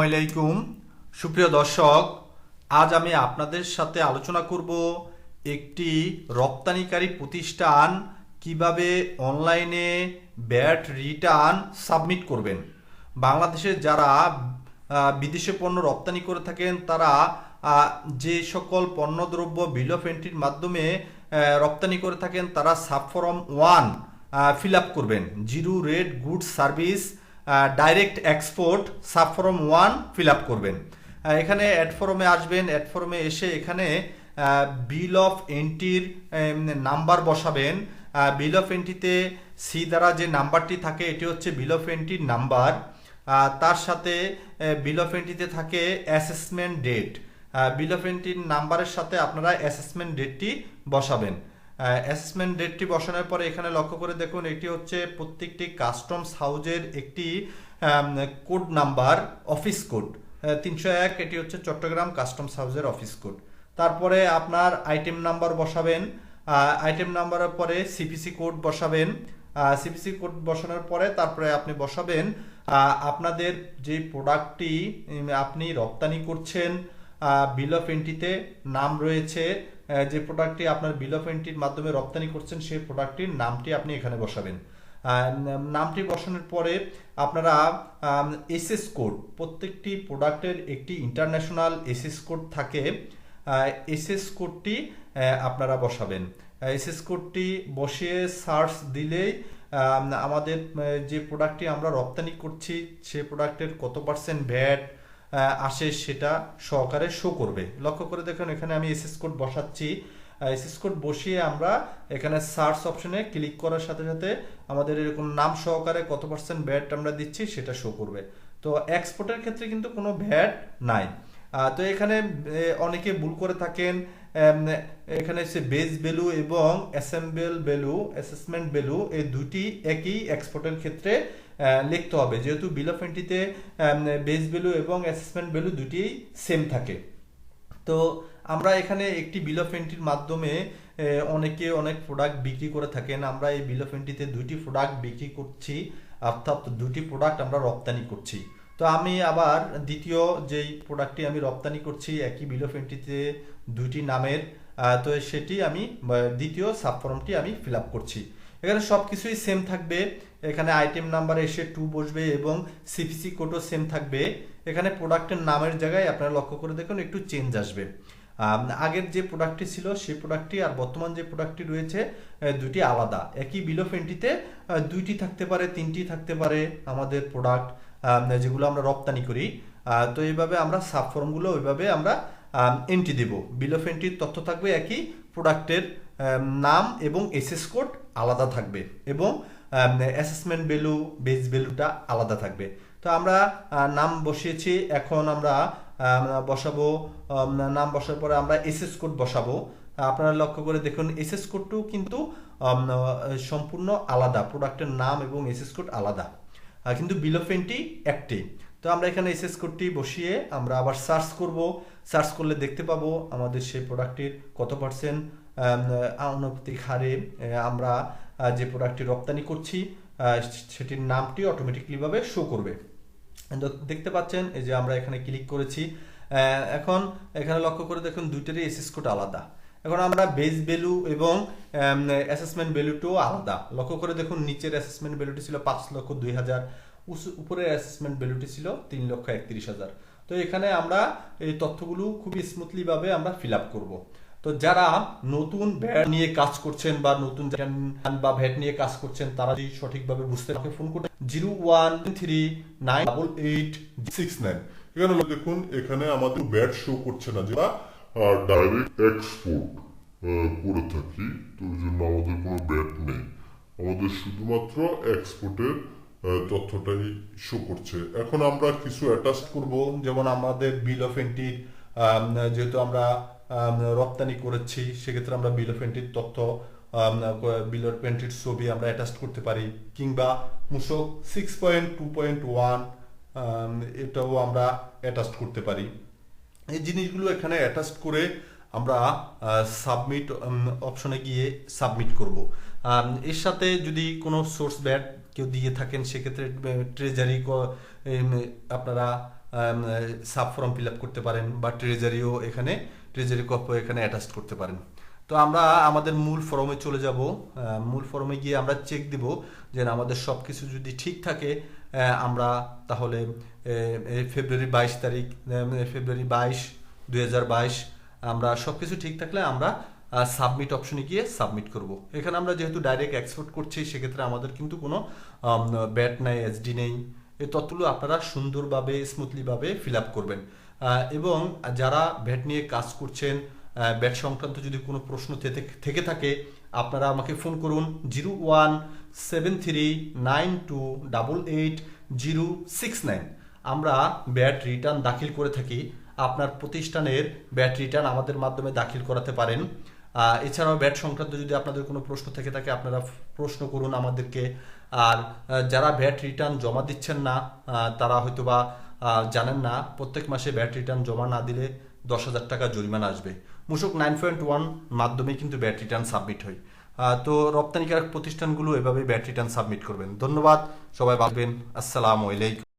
আসসালামাইকুম সুপ্রিয় দর্শক, আজ আমি আপনাদের সাথে আলোচনা করব একটি রপ্তানিকারী প্রতিষ্ঠান কীভাবে অনলাইনে ব্যাট রিটার্ন সাবমিট করবেন। বাংলাদেশে যারা বিদেশে পণ্য রপ্তানি করে থাকেন, তারা যে সকল পণ্যদ্রব্য বিল অফ এন্ট্রির মাধ্যমে রপ্তানি করে থাকেন, তারা সাবফরম ওয়ান ফিল আপ করবেন। Zero rated goods service direct export subform one fill up করবেন। এখানে অ্যাড ফরমে আসবেন অ্যাড ফরমে এসে এখানে বিল অফ এন্ট্রির নাম্বার বসাবেন। বিল অফ এন্ট্রিতে সি দ্বারা যে নাম্বারটি থাকে, এটি হচ্ছে বিল অফ এন্ট্রির নাম্বার তার সাথে বিল অফ এন্ট্রিতে থাকে অ্যাসেসমেন্ট ডেট বিল অফ এন্ট্রির নাম্বারের সাথে আপনারা অ্যাসেসমেন্ট ডেটটি বসাবেন। অ্যাসেসমেন্ট ডেটটি বসানোর পরে এখানে লক্ষ্য করে দেখুন, এটি হচ্ছে প্রত্যেকটি কাস্টমস হাউজের একটি কোড নাম্বার অফিস কোড তিনশো এক, এটি হচ্ছে চট্টগ্রাম কাস্টমস হাউজের অফিস কোড তারপরে আপনার আইটেম নাম্বার বসাবেন আইটেম নাম্বারের পরে সিপিসি কোড বসাবেন। সিপিসি কোড বসানোর পরে তারপরে আপনি বসাবেন আপনাদের যে প্রোডাক্টটি আপনি রপ্তানি করছেন বিল অফ এন্ট্রিতে নাম রয়েছে যে প্রোডাক্টটি আপনার বিল অফ এন্ট্রির মাধ্যমে রপ্তানি করছেন, সেই প্রোডাক্টটির নামটি আপনি এখানে বসাবেন। নামটি বসানোর পরে আপনারা এসএস কোড প্রত্যেকটি প্রোডাক্টের একটি ইন্টারন্যাশনাল এসএস কোড থাকে এসএস কোডটি আপনারা বসাবেন। এসএস কোডটি বসিয়ে সার্চ দিলেই আমাদের যে প্রোডাক্টটি আমরা রপ্তানি করছি, সে প্রোডাক্টের কত পার্সেন্ট ভ্যাট আসে সেটা সহকারে শো করবে। লক্ষ্য করে দেখুন, এখানে আমি এসএস কোড বসাচ্ছি। এসএস কোড বসিয়ে আমরা এখানে সার্চ অপশনে ক্লিক করার সাথে সাথে আমাদের এরকম নাম সহকারে কত পার্সেন্ট ভ্যাট আমরা দিচ্ছি, সেটা শো করবে। তো এক্সপোর্টের ক্ষেত্রে কিন্তু কোনো ভ্যাট নাই। তো এখানে অনেকে ভুল করে থাকেন। এখানে হচ্ছে বেস ভ্যালু এবং অ্যাসেম্বল ভ্যালু অ্যাসেসমেন্ট ভ্যালু এই দুটি একই এক্সপোর্টের ক্ষেত্রে লিখতে হবে। যেহেতু বিল অফ এন্ট্রিতে বেস ভ্যালু এবং অ্যাসেসমেন্ট ভ্যালু দুটিই সেম থাকে। তো আমরা এখানে একটি বিল অফ এন্ট্রির মাধ্যমে অনেকে অনেক প্রোডাক্ট বিক্রি করে থাকেন। আমরা এই বিল অফ এন্ট্রিতে দুটি প্রোডাক্ট বিক্রি করছি, অর্থাৎ দুটি প্রোডাক্ট আমরা রপ্তানি করছি। তো আমি আবার দ্বিতীয় যেই প্রোডাক্টটি আমি রপ্তানি করছি, একই বিল অফ এন্ট্রিতে দুইটি নামের তো সেটি আমি দ্বিতীয় সাবফর্মটি আমি ফিল করছি। এখানে সব কিছুই সেম থাকবে। এখানে আইটেম নাম্বার এসে টু বসবে এবং সিপিসি কোডও সেম থাকবে। এখানে প্রোডাক্টের নামের জায়গায় আপনারা লক্ষ্য করে দেখুন একটু চেঞ্জ আসবে। আগের যে প্রোডাক্টটি ছিল, সেই প্রোডাক্টটি আর বর্তমান যে প্রোডাক্টটি রয়েছে দুটি আলাদা। একই বিলো ফেন্টিতে দুইটি থাকতে পারে, তিনটি থাকতে পারে আমাদের প্রোডাক্ট যেগুলো আমরা রপ্তানি করি তো এইভাবে আমরা সাবফর্মগুলো ওইভাবে আমরা এন্ট্রি দেব। বিল অফ এন্ট্রির তথ্য থাকবে একই প্রোডাক্টের নাম এবং এসএস কোড আলাদা থাকবে এবং অ্যাসেসমেন্ট ভ্যালু বেস ভ্যালুটা আলাদা থাকবে। তো আমরা নাম বসিয়েছি, এখন আমরা বসাবো নাম বসার পরে আমরা এসএস কোড বসাবো। আপনারা লক্ষ্য করে দেখুন এসএস কোডটিও কিন্তু সম্পূর্ণ আলাদা প্রোডাক্টের নাম এবং এসএস কোড আলাদা। কিন্তু বিল অফ একটি। তো আমরা এখানে এসএস কোডটি বসিয়ে আমরা আবার সার্চ করব। সার্চ করলে দেখতে পাবো আমাদের সেই প্রোডাক্টটির কত পার্সেন্ট আনুপাতিক হারে আমরা যে প্রোডাক্টটি রপ্তানি করছি সেটির নামটি অটোমেটিকলিভাবে শো করবে। দেখতে পাচ্ছেন, এই যে আমরা এখানে ক্লিক করেছি। এখন এখানে লক্ষ্য করে দেখুন, দুইটারই এসএস কোড আলাদা। এখন আমরা বেস ভ্যালু এবং অ্যাসেসমেন্ট ভ্যালুটিও আলাদা। লক্ষ্য করে দেখুন, নিচের অ্যাসেসমেন্ট ভ্যালুটি ছিল পাঁচ লক্ষ দুই হাজার উপরের অ্যাসেসমেন্ট ভ্যালুটি ছিল তিন লক্ষ একত্রিশ হাজার। তো এখানে আমরা এই তথ্যগুলো খুবই স্মুথলি ভাবে আমরা ফিল আপ করব। তো যারা নতুন ভ্যাট নিয়ে কাজ করছেন বা নতুন বা ভ্যাট নিয়ে কাজ করছেন, তারা যদি সঠিকভাবে বুঝতে আমাকে ফোন করতে zero one three nine double eight six nine. এখানে দেখুন, এখানে আমাদের ব্যাট শো করছে না যেটা ডাইরেক্ট এক্সপোর্ট করে থাকি। তো ওই জন্য আমাদের কোনো ব্যাট নেই। আমাদের শুধুমাত্র এক্সপোর্টের তথ্যটাই শো করছে। এখন আমরা কিছু অ্যাটাচ করব। যেমন আমাদের বিল অফ এন্ট্রি যেহেতু আমরা রপ্তানি করেছি, সেক্ষেত্রে আমরা বিল অফ এন্ট্রির তথ্য বিল অফ এন্ট্রির ছবি আমরা অ্যাটাচ করতে পারি। কিংবা মূসক six point two point one এটাও আমরা অ্যাটাচ করতে পারি। এই জিনিসগুলো এখানে অ্যাটাচ করে আমরা সাবমিট অপশনে গিয়ে সাবমিট করব। এর সাথে যদি কোনো সোর্স ব্যাট কেউ দিয়ে থাকেন, সেক্ষেত্রে ট্রেজারি আপনারা সাব ফর্ম ফিল আপ করতে পারেন বা ট্রেজারিও এখানে ট্রেজারি কপও এখানে অ্যাটাচ করতে পারেন। তো আমরা আমাদের মূল ফর্মে চলে যাব। মূল ফর্মে গিয়ে আমরা চেক দিব যে আমাদের সব কিছু যদি ঠিক থাকে আমরা তাহলে ফেব্রুয়ারি বাইশ তারিখ ফেব্রুয়ারি বাইশ, দুই আমরা সব কিছু ঠিক থাকলে আমরা সাবমিট অপশনে গিয়ে সাবমিট করব। এখানে আমরা যেহেতু ডাইরেক্ট এক্সপোর্ট করছি, সেক্ষেত্রে আমাদের কিন্তু কোনো ব্যাট নাই এসডি নেই। এই তথ্যগুলো আপনারা সুন্দরভাবে স্মুথলিভাবে ফিল আপ করবেন এবং যারা ব্যাট নিয়ে কাজ করছেন ব্যাট সংক্রান্ত যদি কোনো প্রশ্ন থেকে, থাকে আপনারা আমাকে ফোন করুন, zero one seven three nine two double eight zero six nine আমরা ব্যাট রিটার্ন দাখিল করে থাকি। আপনার প্রতিষ্ঠানের ব্যাট রিটার্ন আমাদের মাধ্যমে দাখিল করাতে পারেন। এছাড়াও ব্যাট সংক্রান্ত যদি আপনাদের কোনো প্রশ্ন থেকে থাকে আপনারা প্রশ্ন করুন আমাদেরকে। আর যারা ব্যাট রিটার্ন জমা দিচ্ছেন না তারা হয়তো বা জানেন না, প্রত্যেক মাসে ব্যাট রিটার্ন জমা না দিলে দশ হাজার টাকা জরিমানা আসবে। মূসক নাইন পয়েন্ট ওয়ান মাধ্যমে কিন্তু ব্যাট রিটার্ন সাবমিট হয়। তো রপ্তানিকারক প্রতিষ্ঠানগুলো এভাবে ব্যাট রিটার্ন সাবমিট করবেন। ধন্যবাদ সবাই ভাববেন আসসালামু আলাইকুম।